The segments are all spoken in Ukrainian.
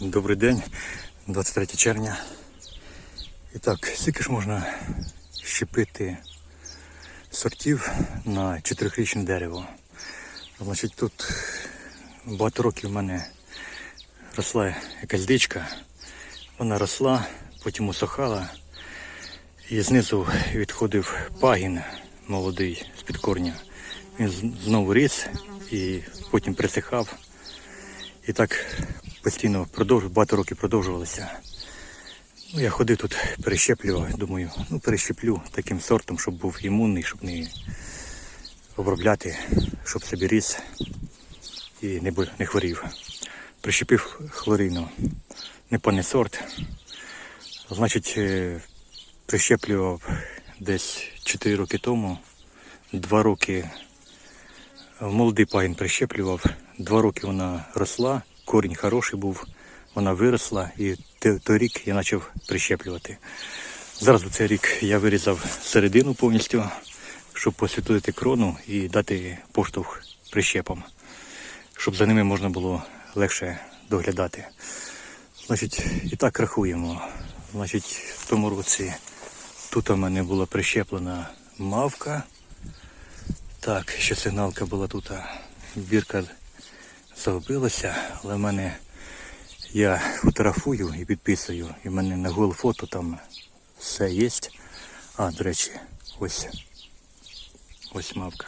Добрий день, 23 червня. І так, скільки ж можна щепити сортів на чотирихрічне дерево. Значить, тут багато років в мене росла якась дичка. Вона росла, потім усохала. І знизу відходив пагін молодий з-під корня. Він знову ріс і потім присихав. І так постійно продовж, багато років продовжувалося. Ну, я ходив тут, перещеплював, думаю, ну перещеплю таким сортом, щоб був імунний, щоб не обробляти, щоб собі ріс і не, не хворів. Прищепив хлорину, непоганий сорт. Значить, е, прищеплював десь 4 роки тому, 2 роки молодий пагін прищеплював, 2 роки вона росла, корінь хороший був, вона виросла і той рік я почав прищеплювати. Зараз у цей рік я вирізав середину повністю, щоб посвітлити крону і дати поштовх прищепам, щоб за ними можна було легше доглядати. Значить, і так рахуємо. Значить, в тому році тут у мене була прищеплена мавка. Так, ще сигналка була тут. Бірка загубилася, але в мене я фотографую і підписую. І в мене на Google фото там все є. А, до речі, ось. Ось мавка.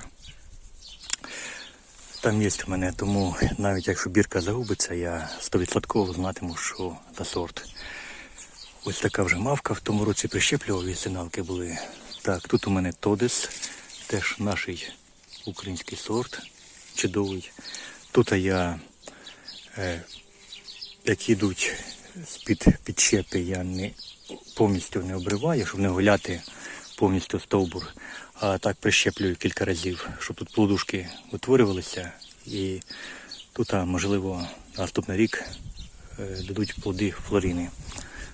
Там є в мене, тому навіть якщо бірка загубиться, я 100% знатиму, що за сорт. Ось така вже мавка в тому році прищеплював і сигналки були. Так, тут у мене Тодес, теж наш український сорт, чудовий. Тут я, е, як йдуть з-під підщепи, я не повністю не обриваю, щоб не гуляти повністю стовбур. А так прищеплюю кілька разів, щоб тут плодушки утворювалися. І тут, можливо, наступний рік е, дадуть плоди флорини.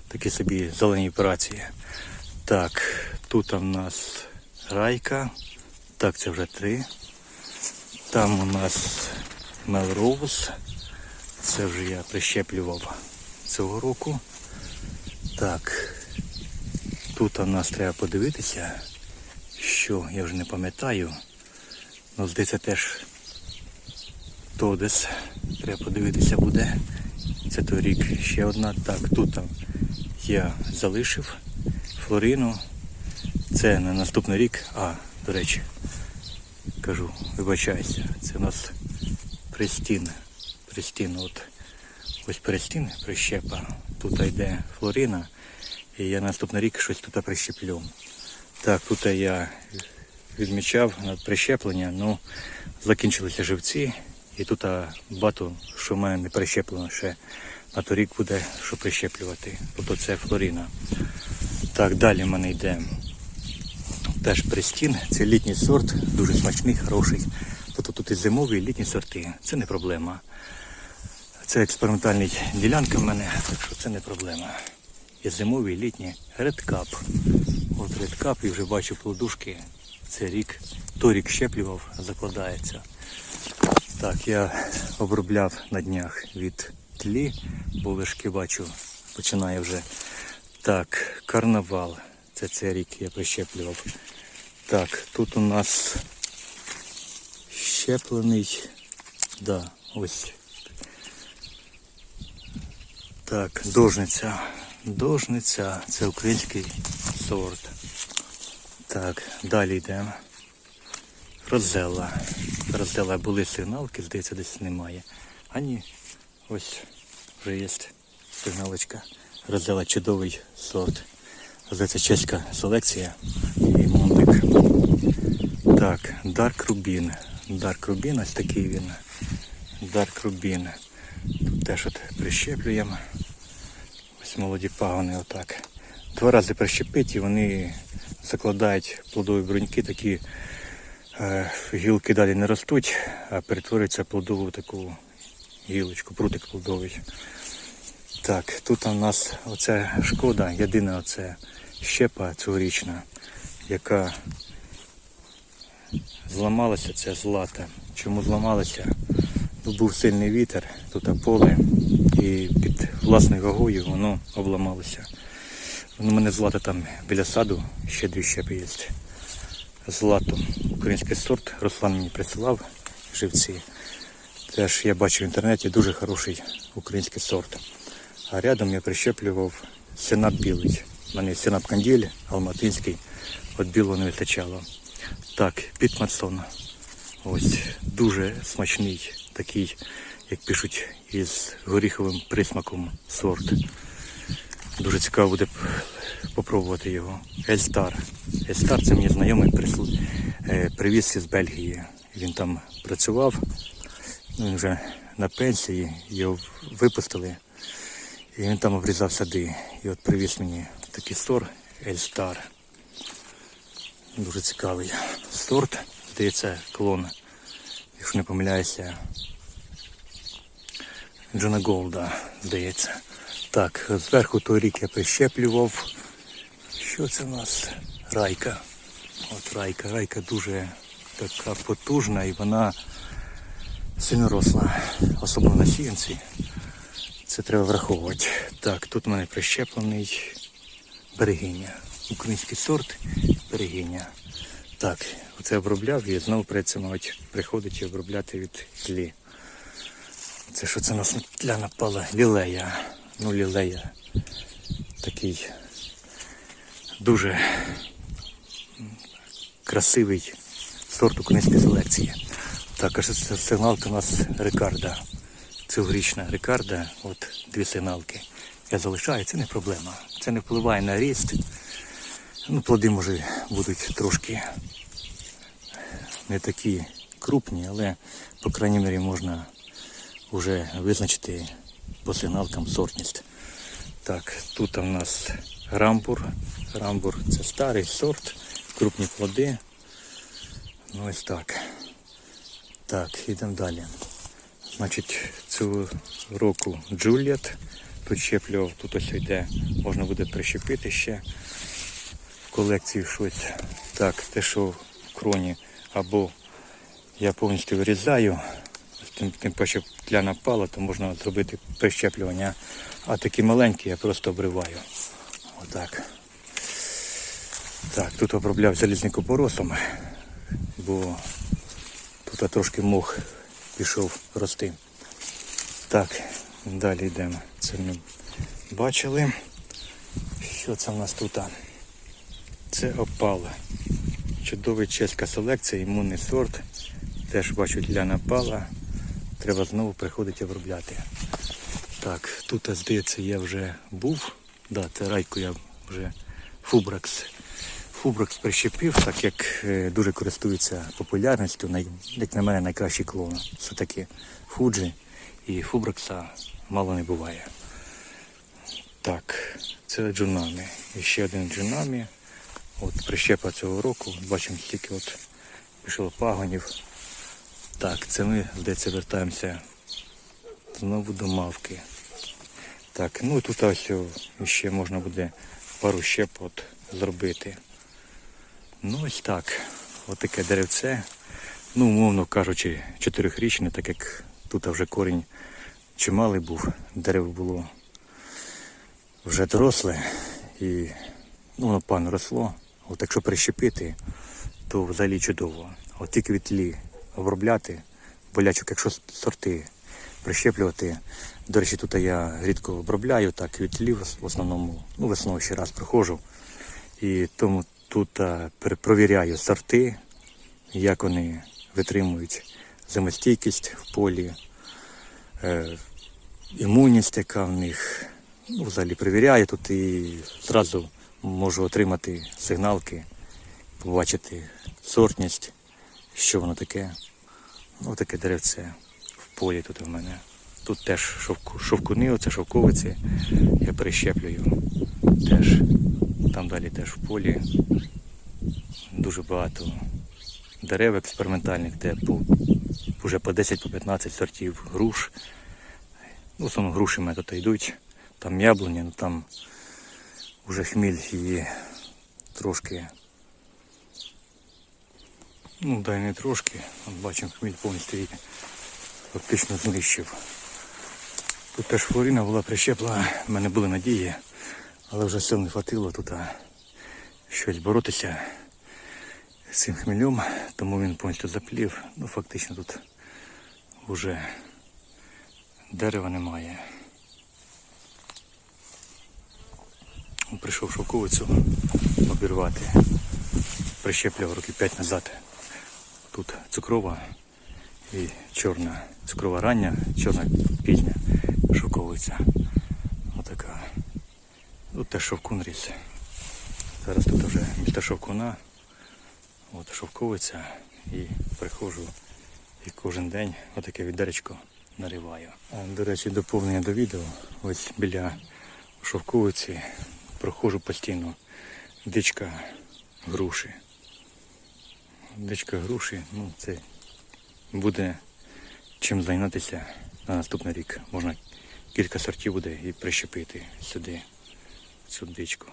Такі собі зелені операції. Так, тут у нас райка. Так, це вже три. Там у нас Мелроуз. Це вже я прищеплював цього року. Так, тут у нас треба подивитися, що я вже не пам'ятаю. Ну, здається, теж Тодес. Треба подивитися буде. Це той рік ще одна. Так, тут я залишив Флорину. Це на наступний рік. А, до речі, кажу, вибачайся, це у нас Престін. Престін, от ось Престін прищепа. Тут йде Флорина. І я наступний рік щось тут прищеплю. Так, тут я відмічав прищеплення, ну закінчилися живці. І тут а, багато, що в мене не прищеплено ще. На той рік буде, що прищеплювати. Тобто це Флорина. Так, далі в мене йде теж Престін. Це літній сорт, дуже смачний, хороший. Тобто тут і зимові, і літні сорти. Це не проблема. Це експериментальна ділянка в мене, так що це не проблема. І зимові, і літні. Редкап. От редкап і вже бачу плодушки. Це рік. Той рік щеплював, закладається. Так, я обробляв на днях від тлі, бо вершки бачу, починає вже. Так, карнавал. Це цей рік я прищеплював. Так, тут у нас щеплений. Да, ось. Так, дожниця. Дожниця. Це український сорт. Так, далі йдемо. Розела. Розела були сигналки, здається, десь немає. А ні, ось вже є сигналочка. Розела чудовий сорт. Здається, чеська селекція і мондик. Так, Dark Rubin. Dark Rubin, ось такий він. Dark Rubin. Тут теж от прищеплюємо. Ось молоді пагони отак. Два рази прищепить і вони закладають плодові бруньки, такі е, гілки далі не ростуть, а перетворюються плодову таку гілочку, прутик плодовий. Так, тут у нас оце шкода, єдина оце щепа цьогорічна, яка зламалася, це злата. Чому зламалася? Тут був сильний вітер, тут поле і під власною вагою воно обламалося. Воно мене злата там біля саду, ще дві щепи є. Злато. Український сорт. Руслан мені присилав живці. Теж я бачив в інтернеті дуже хороший український сорт. А рядом я прищеплював сенап білий. У мене сенап канділь, алматинський, от білого не вистачало. Так, під. Ось дуже смачний, такий, як пишуть, із горіховим присмаком сорт. Дуже цікаво буде попробувати його. Ельстар. Ельстар це мені знайомий е, привіз із Бельгії. Він там працював. Він вже на пенсії, його випустили. І він там обрізав сади. І от привіз мені такий сор Ельстар. Дуже цікавий сорт. Здається, клон, якщо не помиляюся. Джона Голда, здається. Так, зверху той рік я прищеплював. Що це в нас? Райка. От райка. Райка дуже така потужна і вона сильно росла, особливо на сіянці. Це треба враховувати. Так, тут у мене прищеплений берегиня. Український сорт берегиня. Так, оце обробляв і знову мабуть, приходить і обробляти від тлі. Це що це у нас тля напала? Лілея. Ну, лілея. Такий дуже красивий сорт української селекції. Також це сигналка у нас Рикарда. Цьогорічна Рикарда, от дві сигналки. Я залишаю, це не проблема. Це не впливає на ріст. Ну, плоди може будуть трошки не такі крупні, але по крайній мірі можна вже визначити по сигналкам сортність. Так, тут у нас грамбур. Грамбур це старий сорт, крупні плоди. Ну ось так. Так, йдемо далі. Значить, цього року Джуліет. Тут щеплював, тут ось йде, можна буде прищепити ще в колекції щось. Так, те, що в кроні, або я повністю вирізаю, тим, тим паче тля напала, то можна зробити прищеплювання. А такі маленькі я просто обриваю. Отак. Так, тут обробляв залізним купоросом, бо тут трошки мох пішов рости. Так, далі йдемо. Це ми бачили. Що це в нас тут? Це опала. Чудовий чеська селекція, імунний сорт. Теж бачу для напала. Треба знову приходити обробляти. Так, тут, здається, я вже був. Да, це райку я вже Фубракс. Фубракс прищепив, так як е, дуже користується популярністю, як на мене найкращий клон. Все таки Фуджі і Фубракса мало не буває. Так, це джунамі. І ще один джунамі. От прищепа цього року. Бачимо, скільки от пішло пагонів. Так, це ми, здається, вертаємося знову до мавки. Так, ну тут ось ще можна буде пару щеп от зробити. Ну ось так. Ось таке деревце. Ну, умовно кажучи, чотирьохрічне, так як тут вже корінь чималий був, дерево було вже доросле і ну, воно пан росло. От якщо прищепити, то взагалі чудово. От тільки від тлі обробляти, болячок, якщо сорти прищеплювати. До речі, тут я рідко обробляю, так від тлі в основному, ну весною ще раз приходжу. І тому тут а, перепровіряю сорти, як вони витримують зимостійкість в полі, е, імунність, яка в них. Ну, взагалі перевіряю тут і зразу можу отримати сигналки, побачити сортність, що воно таке. Ну, таке деревце в полі тут у мене. Тут теж шовку, шовкуни, оце шовковиці я перещеплюю. Теж. Там далі теж в полі дуже багато дерев експериментальних, де по, вже по 10-15 сортів груш. Ну, в груші мене тут йдуть. Там яблуні, ну там вже хміль її трошки. Ну, дай не трошки. От бачимо, хміль повністю її фактично знищив. Тут теж хворина була прищеплена, в мене були надії, але вже сил не хватило тут щось боротися з цим хмельом, тому він повністю заплів. Ну, фактично тут вже дерева немає. Прийшов шовковицю обірвати. Прищепляв роки 5 назад. Тут цукрова і чорна цукрова рання, чорна пізня шовковиця. Отака. Тут теж шовкун ріс. Зараз тут вже місто шовкуна. От шовковиця і приходжу і кожен день отаке відеречко нариваю. До речі, доповнення до відео. Ось біля шовковиці проходжу постійно дичка груші. Дичка груші, ну це буде чим зайнятися на наступний рік. Можна кілька сортів буде і прищепити сюди цю дичку.